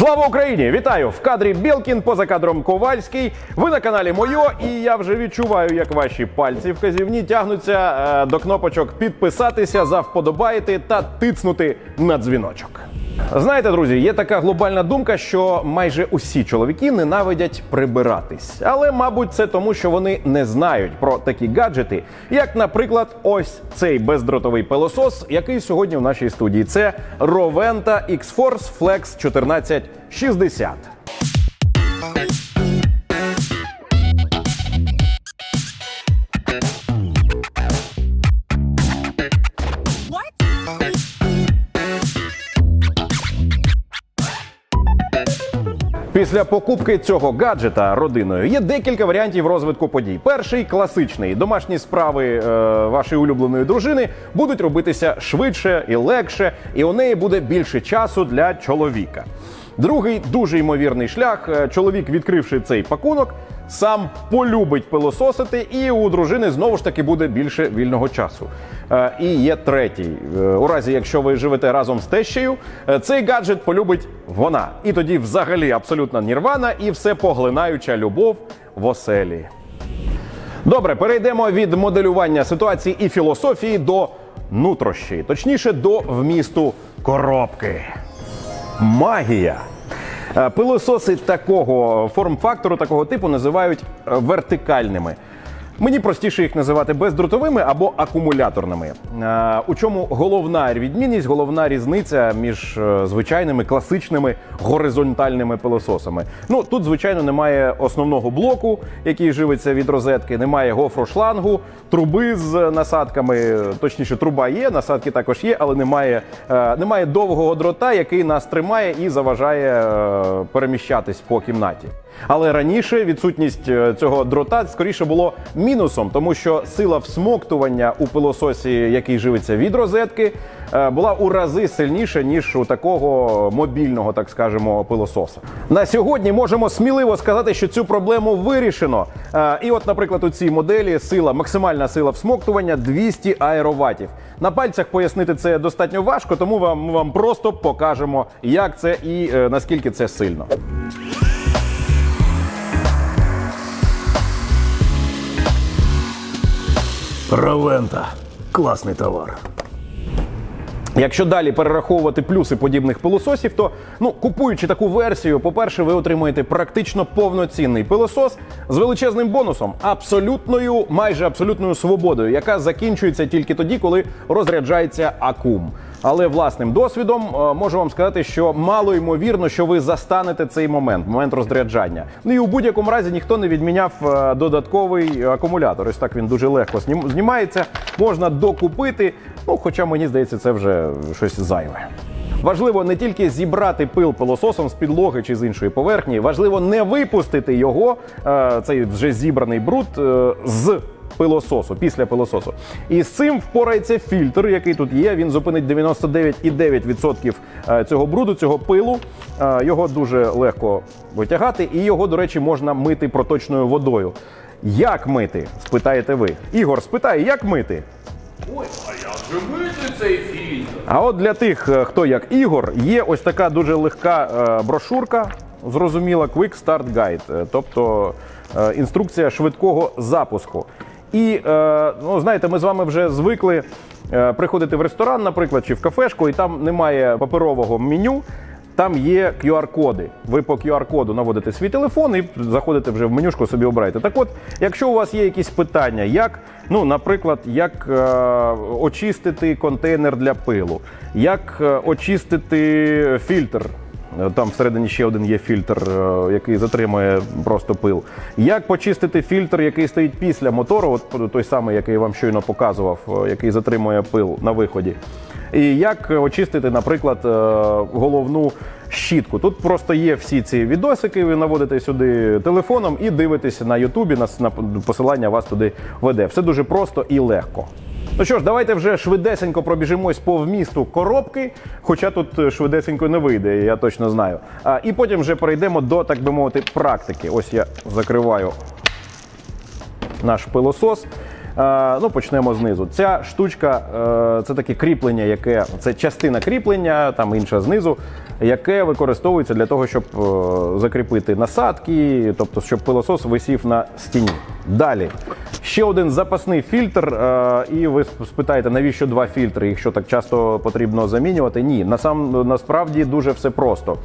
Слава Україні! Вітаю! В кадрі Білкін, поза кадром Ковальський. Ви на каналі Мойо, і я вже відчуваю, як ваші пальці вказівні тягнуться е, до кнопочок підписатися, завподобаєте та тицнути на дзвіночок. Знаєте, друзі, є така глобальна думка, що майже усі чоловіки ненавидять прибиратись. Але, мабуть, це тому, що вони не знають про такі гаджети, як, наприклад, ось цей бездротовий пилосос, який сьогодні в нашій студії. Це Roventa X-Force Flex 1460. Після покупки цього гаджета родиною є декілька варіантів розвитку подій. Перший класичний домашні справи е, вашої улюбленої дружини будуть робитися швидше і легше, і у неї буде більше часу для чоловіка. Другий дуже ймовірний шлях. е, Чоловік, відкривши цей пакунок, сам полюбить пилососити, і у дружини знову ж таки буде більше вільного часу. Е, І є третій. Е, У разі, якщо ви живете разом з тещею, е, цей гаджет полюбить вона. І тоді взагалі абсолютна нірвана і все поглинаюча любов в оселі. Добре, перейдемо від моделювання ситуації і філософії до нутрощі, точніше, до вмісту коробки. Магія. Е, Пилососи такого форм-фактору, такого типу називають е, вертикальними. Мені простіше їх називати бездротовими або акумуляторними. Е, У чому головна відмінність, головна різниця між е, звичайними класичними горизонтальними пилососами? Ну тут, звичайно, немає основного блоку, який живиться від розетки, немає гофрошлангу, труби з насадками. Точніше, труба є, насадки також є, але немає, е, немає довгого дрота, який нас тримає і заважає переміщатись по кімнаті. Але раніше відсутність е, цього дрота скоріше було мінусом, тому що сила всмоктування у пилососі, який живиться від розетки, е, була у рази сильніша ніж у такого мобільного, так скажемо, пилососа. На сьогодні можемо сміливо сказати, що цю проблему вирішено. Е, І от, наприклад, у цій моделі сила, максимальна сила всмоктування 200 аероватів. На пальцях пояснити це достатньо важко, тому вам вам просто покажемо, як це і наскільки це сильно. Ровента. Класний товар. Якщо далі перераховувати плюси подібних пилососів, то ну купуючи таку версію, по-перше, ви отримуєте практично повноцінний пилосос з величезним бонусом, абсолютною, майже абсолютною свободою, яка закінчується тільки тоді, коли розряджається акум. Але власним досвідом е, можу вам сказати, що мало ймовірно, що ви застанете цей момент, момент розряджання. Ну і у будь-якому разі ніхто не відміняв е, додатковий акумулятор. Ось так він дуже легко знім- знімається, можна докупити. Ну, хоча мені здається, це вже щось зайве. Важливо не тільки зібрати пил пилососом з підлоги чи з іншої поверхні, важливо не випустити його, е, цей вже зібраний бруд з пилососу, після пилососу. І з цим впорається фільтр, який тут є. Він зупинить 99,9% е, цього бруду, цього пилу. Е, Його дуже легко витягати, і його, до речі, можна мити проточною водою. Як мити? спитаєте ви. Ігор спитає, як мити? Ой, а як же мити цей фільтр? А от для тих, е, хто як Ігор, є ось така дуже легка брошурка, зрозуміла Quick Start Guide, тобто інструкція швидкого запуску. І е, ну, знаєте, ми з вами вже звикли е, приходити в ресторан, наприклад, чи в кафешку, і там немає паперового меню. Там є QR-коди. Ви по QR-коду наводите свій телефон і заходите вже в менюшку, собі обираєте. Так от, якщо у вас є якісь питання, як, ну, наприклад, як е, очистити контейнер для пилу, як е, очистити фільтр. Там всередині ще один є фільтр, е, який затримує просто пил. Як почистити фільтр, який стоїть після мотору, от той самий, який я вам щойно показував, е, який затримує пил на виході. І як очистити, наприклад, е, головну щітку. Тут просто є всі ці відосики, ви наводите сюди телефоном і дивитеся на Ютубі, на посилання вас туди веде. Все дуже просто і легко. Ну що ж, давайте вже швидесенько пробіжимось по вмісту коробки, хоча тут е, швидесенько не вийде, я точно знаю. А, і потім вже перейдемо до, так би мовити, практики. Ось я закриваю наш пилосос. Е, ну, почнемо знизу. Ця штучка е, це таке кріплення, яке це частина кріплення, там інша знизу, яке використовується для того, щоб е, закріпити насадки, тобто щоб пилосос висів на стіні. Далі ще один запасний фільтр. е, і ви спитаєте, навіщо два фільтри? Їх що так часто потрібно замінювати? Ні, насам насправді дуже все просто.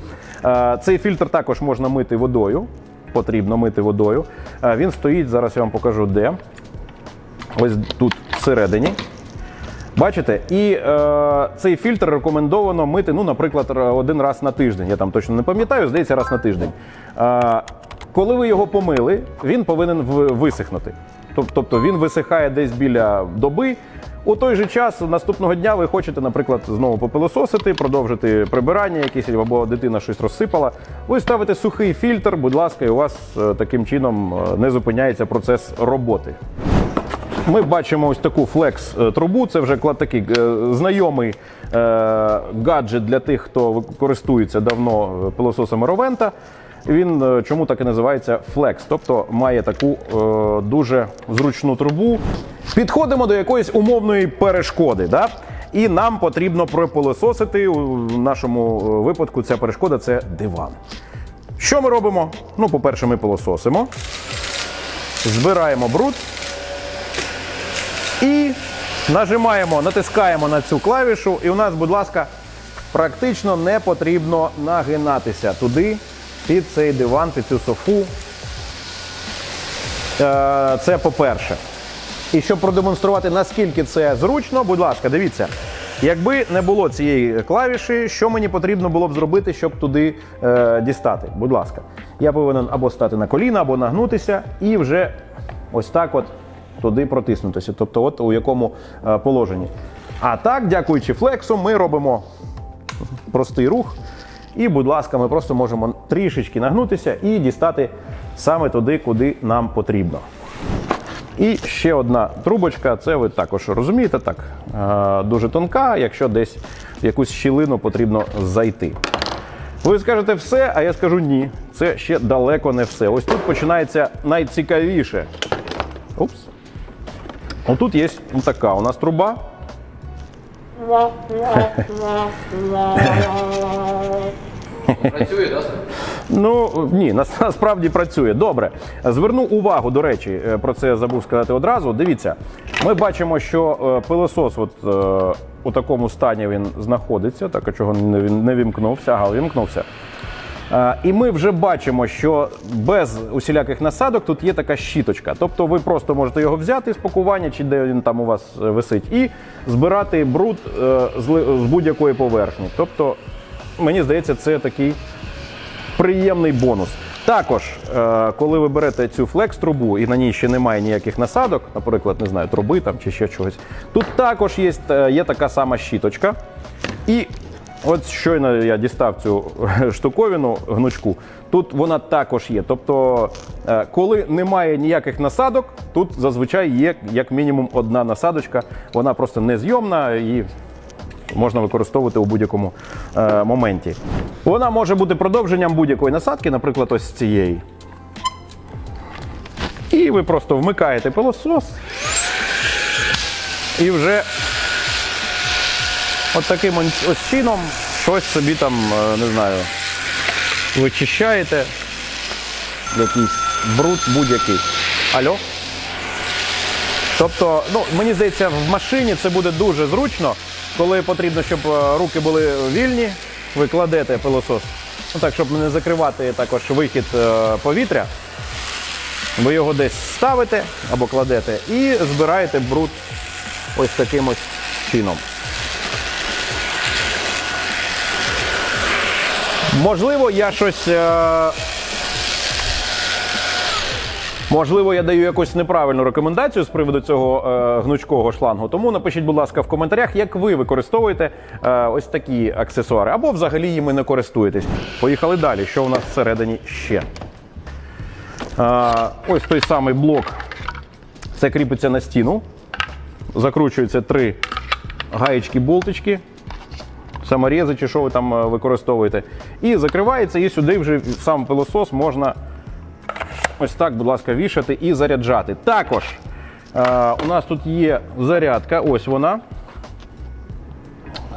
Е, цей фільтр також можна мити водою. Потрібно мити водою. Е, він стоїть зараз. Я вам покажу де. Ось тут всередині. Бачите, і е, цей фільтр рекомендовано мити, ну, наприклад, один раз на тиждень. Я там точно не пам'ятаю, здається, раз на тиждень. Е, коли ви його помили, він повинен висихнути. Тобто він висихає десь біля доби. У той же час наступного дня ви хочете, наприклад, знову попилососити, продовжити прибирання якесь або дитина щось розсипала. Ви ставите сухий фільтр, будь ласка, і у вас е, таким чином е, не зупиняється процес роботи. Ми бачимо ось таку флекс-трубу. Це вже такий е, знайомий е, гаджет для тих, хто користується давно е, пилососами Ровента. Він е, чому так і називається флекс, тобто має таку е, дуже зручну трубу. Підходимо до якоїсь умовної перешкоди. Да? І нам потрібно пропилососити. У нашому е, випадку ця перешкода це диван. Що ми робимо? Ну, по-перше, ми пилососимо, збираємо бруд. І нажимаємо, натискаємо на цю клавішу, і у нас, будь ласка, практично не потрібно нагинатися туди, під цей диван, під цю софу. Е, Це по-перше. І щоб продемонструвати, наскільки це зручно, будь ласка, дивіться. Якби не було цієї клавіші, що мені потрібно було б зробити, щоб туди е, дістати? Будь ласка, я повинен або стати на коліна, або нагнутися, і вже ось так от туди протиснутися. Тобто, от у якому е, положенні. А так, дякуючи флексу, ми робимо простий рух. І, будь ласка, ми просто можемо трішечки нагнутися і дістати саме туди, куди нам потрібно. І ще одна трубочка, це ви також розумієте, так е, дуже тонка, якщо десь в якусь щілину потрібно зайти. Ви скажете все, а я скажу ні. Це ще далеко не все. Ось тут починається найцікавіше. Упс. Отут є така у нас труба. Працює, да? Ну ні, насправді працює. Добре. Зверну увагу, до речі, е, про це я забув сказати одразу. Дивіться, ми бачимо, що е, пилосос от, е, у такому стані він знаходиться. Так, а чого він не вімкнувся? Ага, вімкнувся. І ми вже бачимо, що без усіляких насадок тут є така щіточка. Тобто ви просто можете його взяти з пакування, чи де він там у вас висить, і збирати бруд е, з будь-якої поверхні. Тобто, мені здається, це такий приємний бонус. Також, е, коли ви берете цю флекс-трубу і на ній ще немає ніяких насадок, наприклад, не знаю, труби там чи ще чогось, тут також є, е, є така сама щіточка. І от щойно я дістав цю штуковину, гнучку, тут вона також є. Тобто, е, коли немає ніяких насадок, тут зазвичай є як мінімум одна насадочка, вона просто незйомна і можна використовувати у будь-якому е, моменті. Вона може бути продовженням будь-якої насадки, наприклад, ось цієї. І ви просто вмикаєте пилосос. І вже от таким ось чином щось собі там, е, не знаю, вичищаєте. Якийсь бруд будь-який. Алло? Тобто, ну мені здається, в машині це буде дуже зручно, коли потрібно, щоб е, руки були вільні. Ви кладете пилосос. Ну так, щоб не закривати також вихід е, повітря. Ви його десь ставите або кладете і збираєте бруд ось таким ось чином. Можливо, я щось. Можливо, я даю якусь неправильну рекомендацію з приводу цього е, гнучкого шлангу. Тому напишіть, будь ласка, в коментарях, як ви використовуєте е, ось такі аксесуари, або взагалі їми не користуєтесь. Поїхали далі. Що у нас всередині ще? Е, ось той самий блок. Це кріпиться на стіну. Закручуються три гаєчки-болтички, саморези, чи що ви там е, використовуєте. І закривається, і сюди вже сам пилосос можна ось так, будь ласка, вішати і заряджати. Також Е, у нас тут є зарядка, ось вона.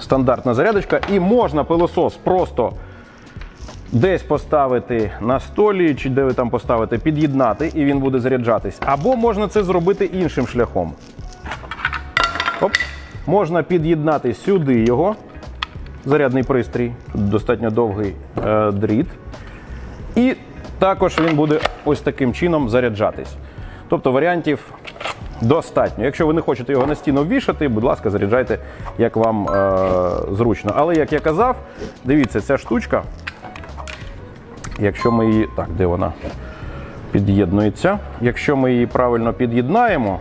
Стандартна зарядочка. І можна пилосос просто десь поставити на столі, чи де ви там поставите, під'єднати, і він буде заряджатись. Або можна це зробити іншим шляхом. Оп. Можна під'єднати сюди його, зарядний пристрій, достатньо довгий е, дріт. І також він буде ось таким чином заряджатись. Тобто варіантів достатньо. Якщо ви не хочете його на стіну вішати, будь ласка, заряджайте, як вам е, зручно. Але як я казав, дивіться, ця штучка, якщо ми її. Так, де вона? Під'єднується. Якщо ми її правильно під'єднаємо,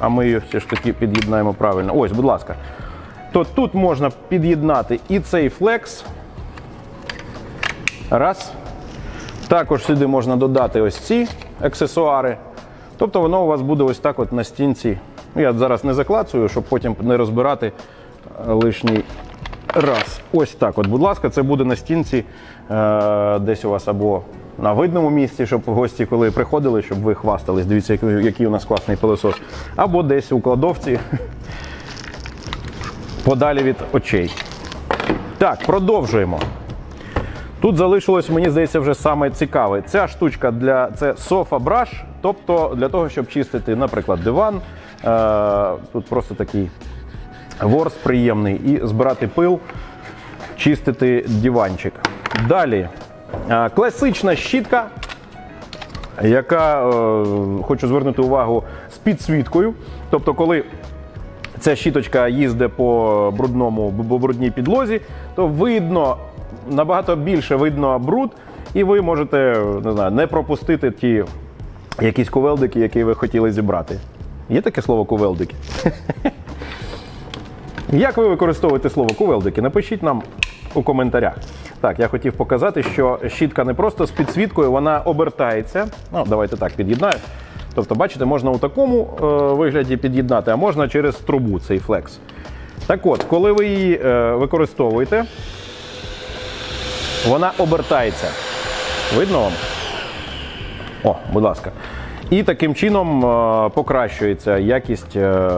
а ми її все ж таки під'єднаємо правильно. Ось, будь ласка, то тут можна під'єднати і цей флекс. Раз. Також сюди можна додати ось ці аксесуари. Тобто воно у вас буде ось так от на стінці. Ну, Я зараз не заклацую, щоб потім не розбирати е, лишній раз. Ось так от, будь ласка, це буде на стінці е, десь у вас або на видному місці, щоб гості, коли приходили, щоб ви хвастались. Дивіться, який, у нас класний пилосос. Або десь у кладовці подалі від очей. Так, продовжуємо. Тут залишилось, мені здається, вже саме цікаве. Ця штучка для це софа браш, тобто для того, щоб чистити, наприклад, диван. Е, тут просто такий ворс приємний і збирати пил, чистити диванчик. Далі е, класична щітка, яка е, хочу звернути увагу з підсвіткою. Тобто, коли ця щіточка їздить по брудному по брудній підлозі, то видно набагато більше видно бруд, і ви можете не знаю, не пропустити ті якісь кувелдики, які ви хотіли зібрати. Є таке слово кувелдики? Як ви використовуєте слово кувелдики? Напишіть нам у коментарях. Так, я хотів показати, що щітка не просто з підсвіткою, вона обертається. Ну, давайте так під'єднаю. Тобто, бачите, можна у такому е, вигляді під'єднати, а можна через трубу цей флекс. Так от, коли ви її е, використовуєте, вона обертається. Видно вам? О, будь ласка. І таким чином е, покращується якість е,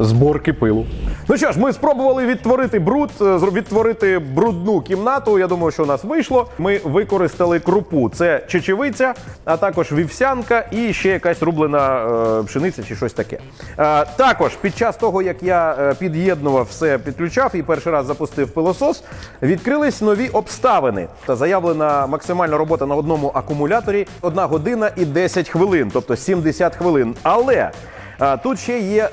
зборки пилу. Ну що ж, ми спробували відтворити бруд, е, відтворити брудну кімнату. Я думаю, що у нас вийшло. Ми використали крупу. Це чечевиця, а також вівсянка і ще якась рублена е, пшениця чи щось таке. Е, також під час того, як я е, під'єднував все, підключав і перший раз запустив пилосос, відкрились нові обставини. Та заявлена максимальна робота на одному акумуляторі 1 година і 10 хвилин, тобто 70 хвилин. Але Тут ще є е,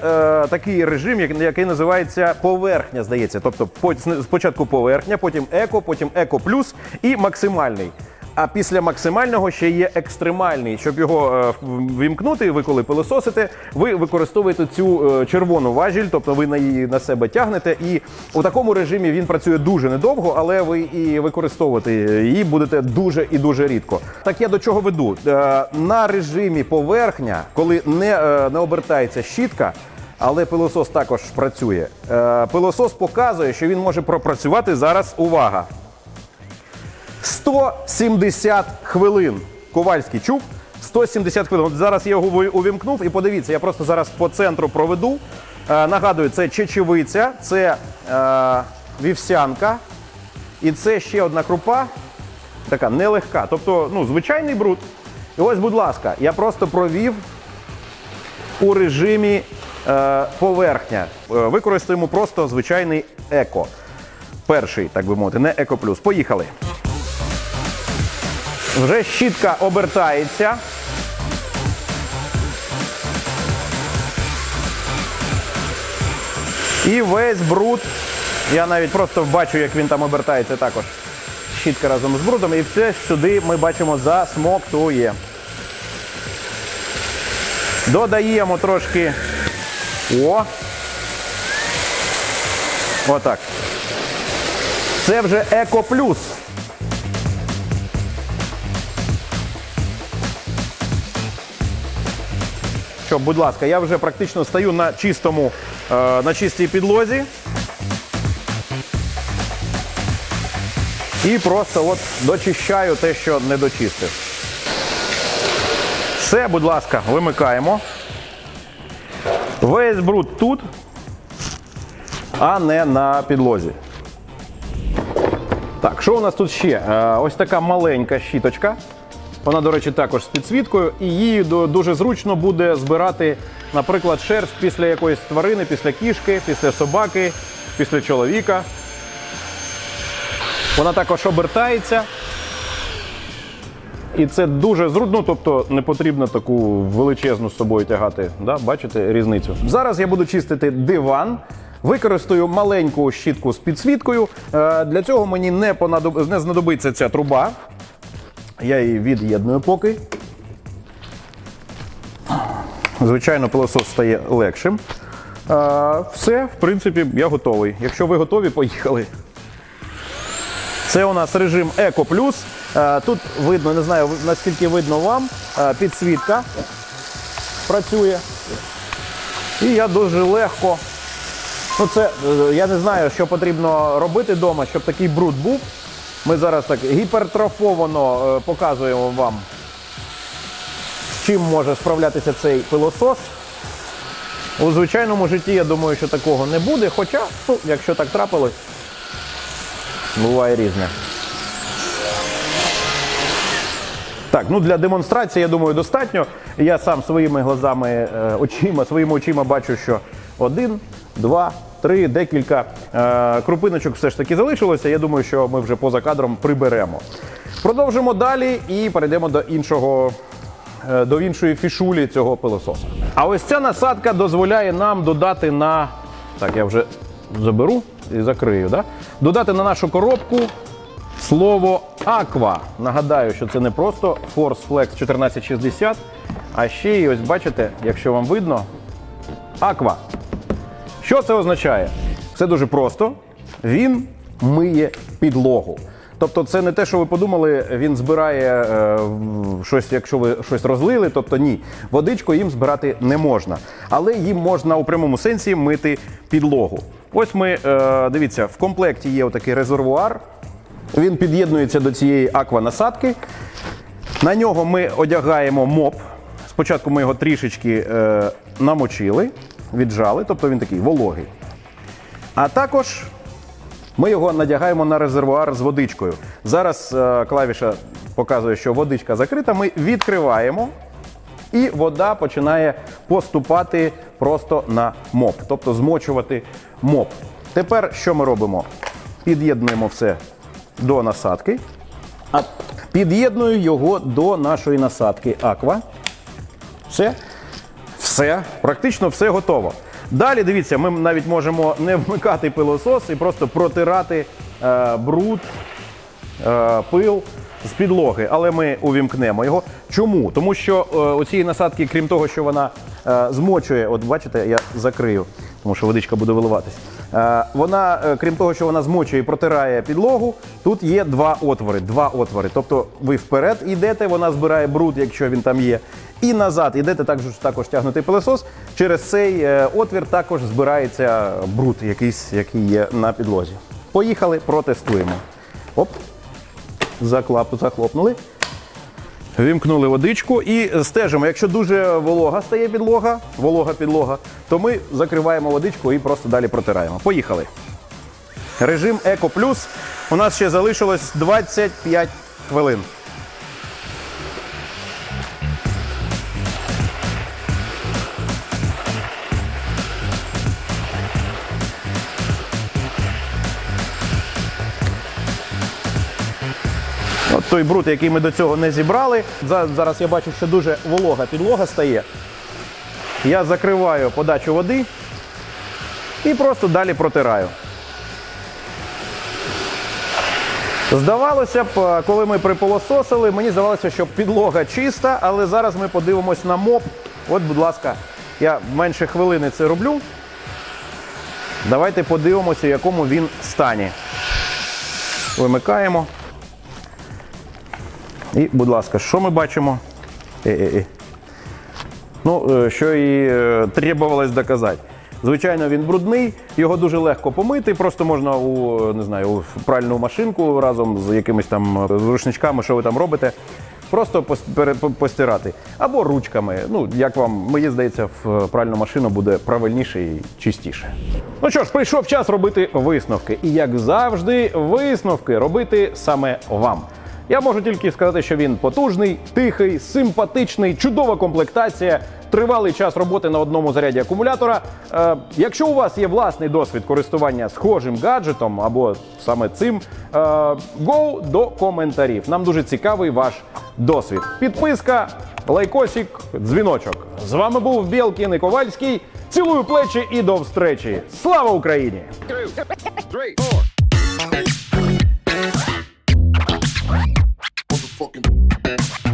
такий режим, як- який називається поверхня, здається. Тобто по- спочатку поверхня, потім еко, потім еко плюс і максимальний. А після максимального ще є екстремальний. Щоб його е, вімкнути, ви коли пилососите, ви використовуєте цю е, червону важіль, тобто ви на її на себе тягнете. І у такому режимі він працює дуже недовго, але ви і використовувати її будете дуже і дуже рідко. Так я до чого веду? Е, на режимі поверхня, коли не, не обертається щітка. Але пилосос також працює. Пилосос показує, що він може пропрацювати зараз. Увага! 170 хвилин. Ковальський чув. 170 хвилин. От зараз я його увімкнув і подивіться, я просто зараз по центру проведу. Е, нагадую, це чечевиця, це е, вівсянка. І це ще одна крупа, така нелегка. Тобто, ну, звичайний бруд. І ось, будь ласка, я просто провів у режимі е, поверхня. Е, використаємо просто звичайний еко. Перший, так би мовити, не еко плюс. Поїхали. Вже щітка обертається. І весь бруд. Я навіть просто бачу, як він там обертається також. Щітка разом з брудом. І все сюди ми бачимо засмоктує. Додаємо трошки. О! Отак. Це вже еко плюс. Що, будь ласка, я вже практично стою на чистому, е, на чистій підлозі. І просто от дочищаю те, що не дочистив. Все, будь ласка, вимикаємо. Весь бруд тут, а не на підлозі. Так, що у нас тут ще? Е, ось така маленька щіточка. Вона, до речі, також з підсвіткою, і її дуже зручно буде збирати, наприклад, шерсть після якоїсь тварини, після кішки, після собаки, після чоловіка. Вона також обертається. І це дуже зручно, ну, тобто не потрібно таку величезну з собою тягати. Да? Бачите різницю? Зараз я буду чистити диван. Використаю маленьку щітку з підсвіткою. Е, Для цього мені не, понадоб... не знадобиться ця труба. Я її від'єдную поки. Звичайно, пилосос стає легшим. Все, в принципі, я готовий. Якщо ви готові, поїхали. Це у нас режим Еко Плюс. Тут видно, не знаю наскільки видно вам, підсвітка працює. І я дуже легко. Ну, це е, я не знаю, що потрібно робити вдома, щоб такий бруд був. Ми зараз так гіпертрофовано е, показуємо вам, з чим може справлятися цей пилосос. У звичайному житті я думаю, що такого не буде. Хоча, ну, якщо так трапилось, буває різне. Так, ну для демонстрації, я думаю, достатньо. Я сам своїми глазами, е, очима, своїми очима бачу, що один, два, три, декілька е, крупиночок все ж таки залишилося. Я думаю, що ми вже поза кадром приберемо. Продовжимо далі і перейдемо до іншого. е, До іншої фішулі цього пилососа. А ось ця насадка дозволяє нам додати на. Так, я вже заберу і закрию. Да? Додати на нашу коробку Слово Аква. Нагадаю, що це не просто Force Flex 1460, а ще й ось бачите, якщо вам видно, Аква. Що це означає? Все дуже просто. Він миє підлогу. Тобто, це не те, що ви подумали, він збирає е, щось, якщо ви щось розлили. Тобто ні, водичку їм збирати не можна. Але їм можна у прямому сенсі мити підлогу. Ось ми е, дивіться, в комплекті є отакий резервуар. Він під'єднується до цієї акванасадки. На нього ми одягаємо моп. Спочатку ми його трішечки е, намочили, віджали, тобто він такий вологий. А також ми його надягаємо на резервуар з водичкою. Зараз е, клавіша показує, що водичка закрита. Ми відкриваємо, і вода починає поступати просто на моп, тобто змочувати моп. Тепер що ми робимо? Під'єднуємо все до насадки. Під'єдную його до нашої насадки Аква. Все. Все, практично все готово. Далі дивіться, ми навіть можемо не вмикати пилосос і просто протирати е, бруд, е, пил з підлоги, але ми увімкнемо його. Чому? Тому що е, у цієї насадки, крім того, що вона е, змочує, от бачите, я закрию, тому що водичка буде виливатись. Е, вона, е, крім того, що вона змочує і протирає підлогу, тут є два отвори. Два отвори. Тобто ви вперед йдете, вона збирає бруд, якщо він там є. І назад йдете також, також тягнути пилосос. Через цей е, отвір також збирається бруд, якийсь, який є на підлозі. Поїхали, протестуємо. Оп. Заклап, захлопнули. Вімкнули водичку і стежимо. Якщо дуже волога стає підлога, волога підлога, то ми закриваємо водичку і просто далі протираємо. Поїхали. Режим Еко Плюс. У нас ще залишилось 25 хвилин. Той бруд, який ми до цього не зібрали. Зараз я бачу, що дуже волога підлога стає. Я закриваю подачу води і просто далі протираю. Здавалося б, коли ми припилососили, мені здавалося, що підлога чиста, але зараз ми подивимось на моп. От, будь ласка, я менше хвилини це роблю. Давайте подивимося, в якому він стані. Вимикаємо. І, будь ласка, що ми бачимо? Е-е-е. Ну, е, що і е, требувалось доказати. Звичайно, він брудний, його дуже легко помити. Просто можна у не знаю, у пральну машинку разом з якимись там рушничками, що ви там робите. просто пос- постирати. Або ручками. Ну, як вам, мені здається, в пральну машину буде правильніше і чистіше. Ну що ж, прийшов час робити висновки. І як завжди, висновки робити саме вам. Я можу тільки сказати, що він потужний, тихий, симпатичний, чудова комплектація, тривалий час роботи на одному заряді акумулятора. Е, якщо у вас є власний досвід користування схожим гаджетом або саме цим, е, go до коментарів. Нам дуже цікавий ваш досвід. Підписка, лайкосик, дзвіночок. З вами був Білкін і Ковальський. Цілую плечі і до встречі. Слава Україні! fucking.